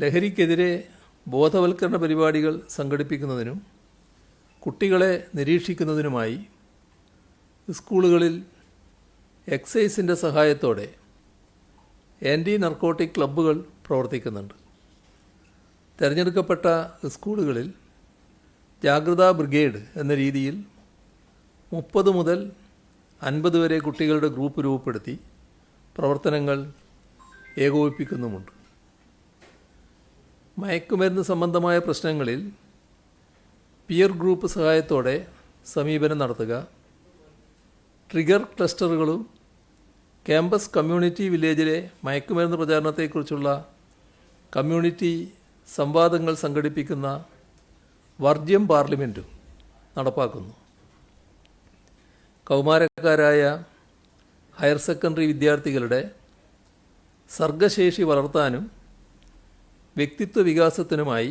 ലഹരിക്കെതിരെ ബോധവൽക്കരണ പരിപാടികൾ സംഘടിപ്പിക്കുന്നതിനും കുട്ടികളെ നിരീക്ഷിക്കുന്നതിനുമായി സ്കൂളുകളിൽ എക്സൈസിന്റെ സഹായത്തോടെ ആന്റി നർക്കോട്ടിക് ക്ലബ്ബുകൾ പ്രവർത്തിക്കുന്നുണ്ട്. തിരഞ്ഞെടുക്കപ്പെട്ട സ്കൂളുകളിൽ ജാഗ്രതാ ബ്രിഗേഡ് എന്ന രീതിയിൽ മുപ്പത് മുതൽ അൻപത് വരെ കുട്ടികളുടെ ഗ്രൂപ്പ് രൂപപ്പെടുത്തി പ്രവർത്തനങ്ങൾ ഏകോപിപ്പിക്കുന്നുമുണ്ട്. മയക്കുമരുന്ന് സംബന്ധമായ പ്രശ്നങ്ങളിൽ പിയർ ഗ്രൂപ്പ് സഹായത്തോടെ സമീപനം നടത്തുക. ട്രിഗർ ക്ലസ്റ്ററുകളും ക്യാമ്പസ് കമ്മ്യൂണിറ്റി വില്ലേജിലെ മയക്കുമരുന്ന് പ്രചാരണത്തെക്കുറിച്ചുള്ള കമ്മ്യൂണിറ്റി സംവാദങ്ങൾ സംഘടിപ്പിക്കുന്ന വർജ്യം പാർലമെന്റും നടപ്പാക്കുന്നു. കൗമാരക്കാരായ ഹയർ സെക്കൻഡറി വിദ്യാർത്ഥികളുടെ സർഗശേഷി വളർത്താനും വ്യക്തിത്വ വികാസത്തിനുമായി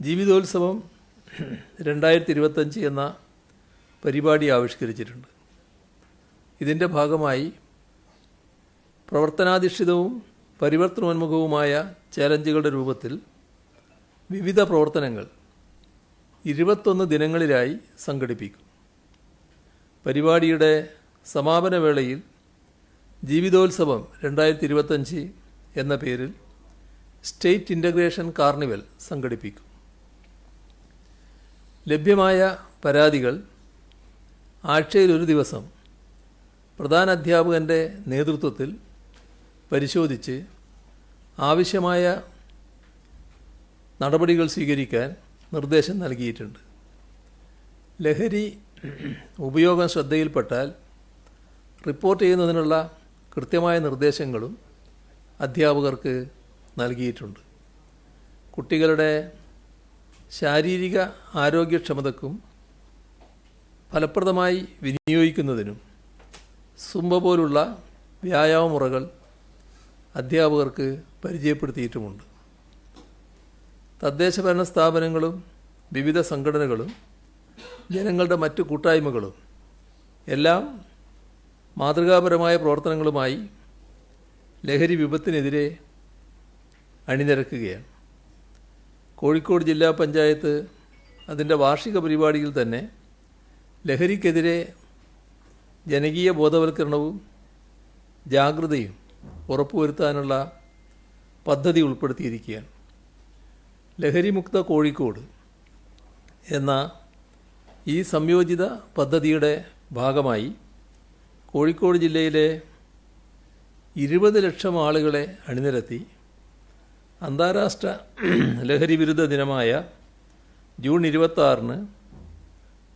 ജീവിതോത്സവം രണ്ടായിരത്തി ഇരുപത്തഞ്ച് എന്ന പരിപാടി ആവിഷ്കരിച്ചിട്ടുണ്ട്. ഇതിന്റെ ഭാഗമായി പ്രവർത്തനാധിഷ്ഠിതവും പരിവർത്തനോന്മുഖവുമായ ചാലഞ്ചുകളുടെ രൂപത്തിൽ വിവിധ പ്രവർത്തനങ്ങൾ ഇരുപത്തൊന്ന് ദിനങ്ങളിലായി സംഘടിപ്പിക്കും. പരിപാടിയുടെ സമാപന വേളയിൽ ജീവിതോത്സവം രണ്ടായിരത്തി ഇരുപത്തഞ്ച് എന്ന പേരിൽ സ്റ്റേറ്റ് ഇന്റഗ്രേഷൻ കാർണിവൽ സംഘടിപ്പിക്കും. ലഭ്യമായ പരാതികൾ ആഴ്ചയിൽ ഒരു ദിവസം പ്രധാന അധ്യാപകന്റെ നേതൃത്വത്തിൽ പരിശോധിച്ച് ആവശ്യമായ നടപടികൾ സ്വീകരിക്കാൻ നിർദ്ദേശം നൽകിയിട്ടുണ്ട്. ലഹരി ഉപയോഗം ശ്രദ്ധയിൽപ്പെട്ടാൽ റിപ്പോർട്ട് ചെയ്യുന്നതിനുള്ള കൃത്യമായ നിർദ്ദേശങ്ങളും അധ്യാപകർക്ക് നൽകിയിട്ടുണ്ട്. കുട്ടികളുടെ ശാരീരിക ആരോഗ്യക്ഷമതക്കും ഫലപ്രദമായി വിനിയോഗിക്കുന്നതിനും സുംബ പോലുള്ള വ്യായാമമുറകൾ അധ്യാപകർക്ക് പരിചയപ്പെടുത്തിയിട്ടുമുണ്ട്. തദ്ദേശഭരണ സ്ഥാപനങ്ങളും വിവിധ സംഘടനകളും ജനങ്ങളുടെ മറ്റു കൂട്ടായ്മകളും എല്ലാം മാതൃകാപരമായ പ്രവർത്തനങ്ങളുമായി ലഹരി വിപത്തിനെതിരെ അണിനിരക്കുകയാണ്. കോഴിക്കോട് ജില്ലാ പഞ്ചായത്ത് അതിന്റെ വാർഷിക പരിപാടിയിൽ തന്നെ ലഹരിക്കെതിരെ ജനകീയ ബോധവൽക്കരണവും ജാഗ്രതയും ഉറപ്പുവരുത്താനുള്ള പദ്ധതി ഉൾപ്പെടുത്തിയിരിക്കുകയാണ്. ലഹരിമുക്ത കോഴിക്കോട് എന്ന ഈ സംയോജിത പദ്ധതിയുടെ ഭാഗമായി കോഴിക്കോട് ജില്ലയിലെ ഇരുപത് ലക്ഷം ആളുകളെ അണിനിരത്തി അന്താരാഷ്ട്ര ലഹരി വിരുദ്ധ ദിനമായ ജൂൺ ഇരുപത്താറിന്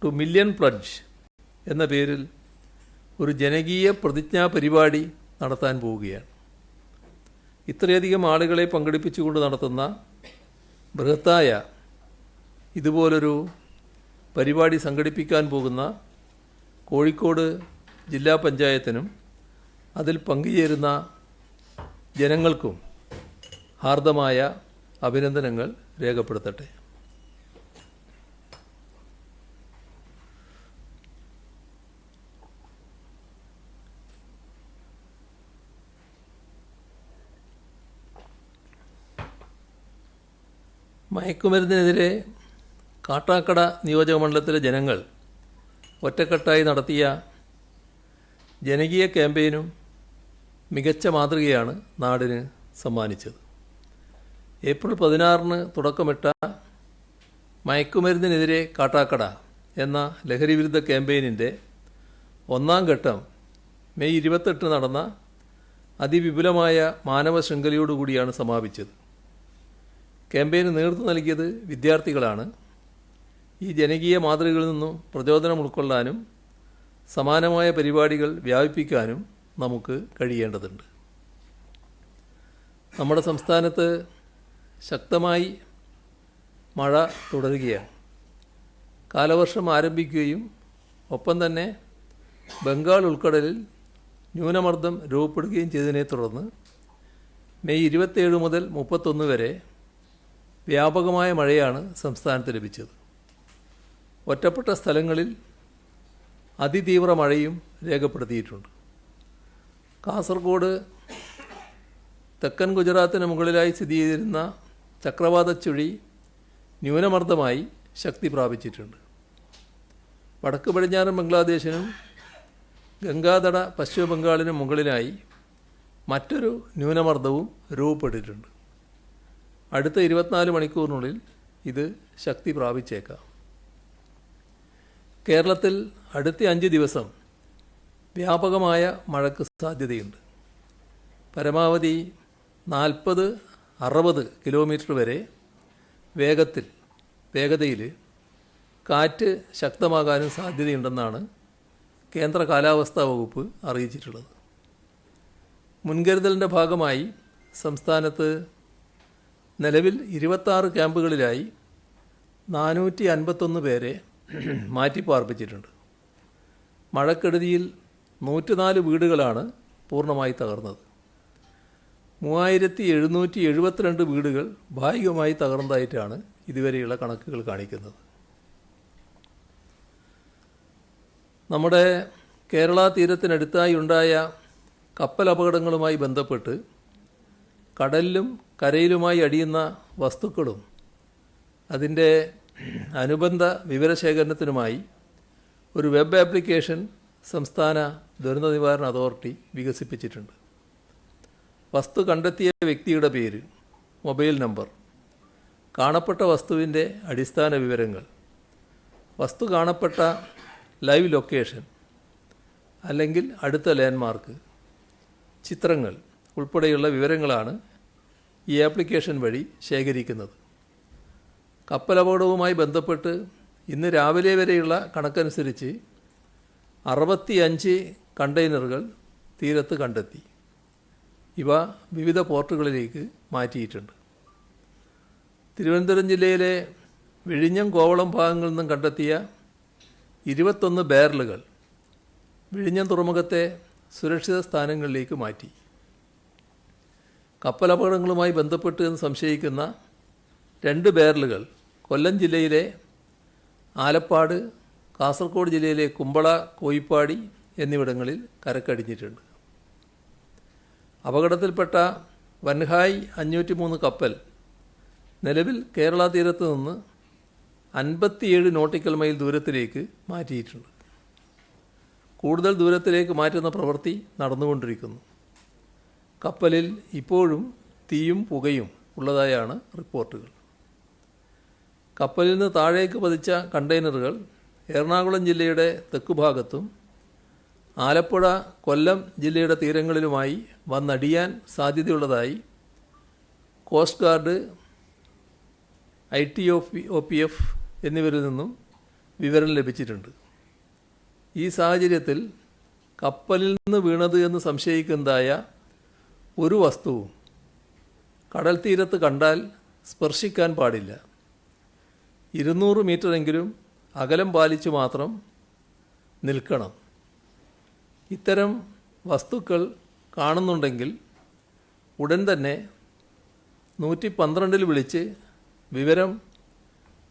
ടു മില്യൺ പ്ലഡ്ജ് എന്ന പേരിൽ ഒരു ജനകീയ പ്രതിജ്ഞാ പരിപാടി നടത്താൻ പോവുകയാണ്. ഇത്രയധികം ആളുകളെ പങ്കെടുപ്പിച്ചുകൊണ്ട് നടത്തുന്ന ബൃഹത്തായ ഇതുപോലൊരു പരിപാടി സംഘടിപ്പിക്കാൻ പോകുന്ന കോഴിക്കോട് ജില്ലാ പഞ്ചായത്തിനും അതിൽ പങ്കുചേരുന്ന ജനങ്ങൾക്കും ഹാർദമായ അഭിനന്ദനങ്ങൾ രേഖപ്പെടുത്തട്ടെ. മയക്കുമരുന്നിനെതിരെ കാട്ടാക്കട നിയോജക മണ്ഡലത്തിലെ ജനങ്ങൾ ഒറ്റക്കെട്ടായി നടത്തിയ ജനകീയ ക്യാമ്പയിനും മികച്ച മാതൃകയാണ് നാടിന് സമ്മാനിച്ചത്. ഏപ്രിൽ പതിനാറിന് തുടക്കമിട്ട മയക്കുമരുന്നിനെതിരെ കാട്ടാക്കട എന്ന ലഹരി വിരുദ്ധ ക്യാമ്പയിനിന്റെ ഒന്നാം ഘട്ടം മെയ് ഇരുപത്തെട്ട് നടന്ന അതിവിപുലമായ മാനവ ശൃംഖലയോടുകൂടിയാണ് സമാപിച്ചത്. ക്യാമ്പയിന് നേതൃത്വം നൽകിയത് വിദ്യാർത്ഥികളാണ്. ഈ ജനകീയ മാതൃകകളിൽ നിന്നും പ്രചോദനം ഉൾക്കൊള്ളാനും സമാനമായ പരിപാടികൾ വ്യാപിപ്പിക്കാനും നമുക്ക് കഴിയേണ്ടതുണ്ട്. നമ്മുടെ സംസ്ഥാനത്ത് ശക്തമായി മഴ തുടരുകയാണ്. കാലവർഷം ആരംഭിക്കുകയും ഒപ്പം തന്നെ ബംഗാൾ ഉൾക്കടലിൽ ന്യൂനമർദ്ദം രൂപപ്പെടുകയും ചെയ്തതിനെ തുടർന്ന് മെയ് ഇരുപത്തേഴ് മുതൽ മുപ്പത്തൊന്ന് വരെ വ്യാപകമായ മഴയാണ് സംസ്ഥാനത്ത് ലഭിച്ചത്. ഒറ്റപ്പെട്ട സ്ഥലങ്ങളിൽ അതിതീവ്ര മഴയും രേഖപ്പെടുത്തിയിട്ടുണ്ട്. കാസർഗോഡ് തെക്കൻ ഗുജറാത്തിന് മുകളിലായി സ്ഥിതി ചെയ്തിരുന്ന ചക്രവാത ചുഴി ന്യൂനമർദ്ദമായി ശക്തി പ്രാപിച്ചിട്ടുണ്ട്. വടക്ക് പടിഞ്ഞാറൻ ബംഗ്ലാദേശിനും ഗംഗാതട പശ്ചിമ ബംഗാളിനും മുകളിലായി മറ്റൊരു ന്യൂനമർദ്ദവും രൂപപ്പെട്ടിട്ടുണ്ട്. അടുത്ത ഇരുപത്തിനാല് മണിക്കൂറിനുള്ളിൽ ഇത് ശക്തി പ്രാപിച്ചേക്കാം. കേരളത്തിൽ അടുത്ത അഞ്ച് ദിവസം വ്യാപകമായ മഴയ്ക്ക് സാധ്യതയുണ്ട്. പരമാവധി നാൽപ്പത് അറുപത് കിലോമീറ്റർ വരെ വേഗത്തിൽ വേഗതയിൽ കാറ്റ് ശക്തമാകാനും സാധ്യതയുണ്ടെന്നാണ് കേന്ദ്ര കാലാവസ്ഥാ വകുപ്പ് അറിയിച്ചിട്ടുള്ളത്. മുൻകരുതലിന്റെ ഭാഗമായി സംസ്ഥാനത്ത് നിലവിൽ ഇരുപത്താറ് ക്യാമ്പുകളിലായി നാനൂറ്റി അൻപത്തൊന്ന് പേരെ മാറ്റിപ്പാർപ്പിച്ചിട്ടുണ്ട്. മഴക്കെടുതിയിൽ നൂറ്റിനാല് വീടുകളാണ് പൂർണമായി തകർന്നത്. മൂവായിരത്തി എഴുന്നൂറ്റി എഴുപത്തിരണ്ട് വീടുകൾ ഭാഗികമായി തകർന്നതായിട്ടാണ് ഇതുവരെയുള്ള കണക്കുകൾ കാണിക്കുന്നത്. നമ്മുടെ കേരള തീരത്തിനടുത്തായി ഉണ്ടായ കപ്പൽ അപകടങ്ങളുമായി ബന്ധപ്പെട്ട് കടലിലും കരയിലുമായി അടിയുന്ന വസ്തുക്കളും അതിന്റെ അനുബന്ധ വിവരശേഖരണത്തിനുമായി ഒരു വെബ് ആപ്ലിക്കേഷൻ സംസ്ഥാന ദുരന്ത നിവാരണ അതോറിറ്റി വികസിപ്പിച്ചിട്ടുണ്ട്. വസ്തു കണ്ടെത്തിയ വ്യക്തിയുടെ പേര് മൊബൈൽ നമ്പർ കാണപ്പെട്ട വസ്തുവിന്റെ അടിസ്ഥാന വിവരങ്ങൾ വസ്തു കാണപ്പെട്ട ലൈവ് ലൊക്കേഷൻ അല്ലെങ്കിൽ അടുത്ത ലാൻഡ്മാർക്ക് ചിത്രങ്ങൾ ഉൾപ്പെടെയുള്ള വിവരങ്ങളാണ് ഈ ആപ്ലിക്കേഷൻ വഴി ശേഖരിക്കുന്നത്. കപ്പലപകടവുമായി ബന്ധപ്പെട്ട് ഇന്ന് രാവിലെ വരെയുള്ള കണക്കനുസരിച്ച് അറുപത്തിയഞ്ച് കണ്ടെയ്നറുകൾ തീരത്ത് കണ്ടെത്തി. ഇവ വിവിധ പോർട്ടുകളിലേക്ക് മാറ്റിയിട്ടുണ്ട്. തിരുവനന്തപുരം ജില്ലയിലെ വിഴിഞ്ഞം കോവളം ഭാഗങ്ങളിൽ നിന്നും കണ്ടെത്തിയ ഇരുപത്തൊന്ന് ബാരലുകൾ വിഴിഞ്ഞം തുറമുഖത്തെ സുരക്ഷിത സ്ഥാനങ്ങളിലേക്ക് മാറ്റി. കപ്പലപകടങ്ങളുമായി ബന്ധപ്പെട്ട് എന്ന് സംശയിക്കുന്ന രണ്ട് ബാരലുകൾ കൊല്ലം ജില്ലയിലെ ആലപ്പാട് കാസർഗോഡ് ജില്ലയിലെ കുമ്പള കോയിപ്പാടി എന്നിവിടങ്ങളിൽ കരക്കടിഞ്ഞിട്ടുണ്ട്. അപകടത്തിൽപ്പെട്ട വൻഹായ് അഞ്ഞൂറ്റി മൂന്ന് കപ്പൽ നിലവിൽ കേരള തീരത്ത് നിന്ന് അൻപത്തിയേഴ് നോട്ടിക്കൽ മൈൽ ദൂരത്തിലേക്ക് മാറ്റിയിട്ടുണ്ട്. കൂടുതൽ ദൂരത്തിലേക്ക് മാറ്റുന്ന പ്രവൃത്തി നടന്നുകൊണ്ടിരിക്കുന്നു. കപ്പലിൽ ഇപ്പോഴും തീയും പുകയും ഉള്ളതായാണ് റിപ്പോർട്ടുകൾ. കപ്പലിൽ നിന്ന് താഴേക്ക് പതിച്ച കണ്ടെയ്നറുകൾ എറണാകുളം ജില്ലയുടെ തെക്കുഭാഗത്തും ആലപ്പുഴ കൊല്ലം ജില്ലയുടെ തീരങ്ങളിലുമായി വന്നടിയാൻ സാധ്യതയുള്ളതായി coast guard I T O P O P F എന്നിവരിൽ നിന്നും വിവരം ലഭിച്ചിട്ടുണ്ട്. ഈ സാഹചര്യത്തിൽ കപ്പലിൽ നിന്ന് വീണത് എന്ന് സംശയിക്കുന്നതായ ഒരു വസ്തുവും കടൽ തീരത്ത് കണ്ടാൽ സ്പർശിക്കാൻ പാടില്ല. ഇരുന്നൂറ് മീറ്ററെങ്കിലും അകലം പാലിച്ചു മാത്രം നിൽക്കണം. ഇത്തരം വസ്തുക്കൾ കാണുന്നുണ്ടെങ്കിൽ ഉടൻ തന്നെ നൂറ്റി പന്ത്രണ്ടിൽ വിളിച്ച് വിവരം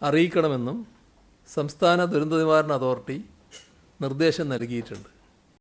അറിയിക്കണമെന്നും സംസ്ഥാന ദുരന്ത നിവാരണ അതോറിറ്റി നിർദ്ദേശം നൽകിയിട്ടുണ്ട്.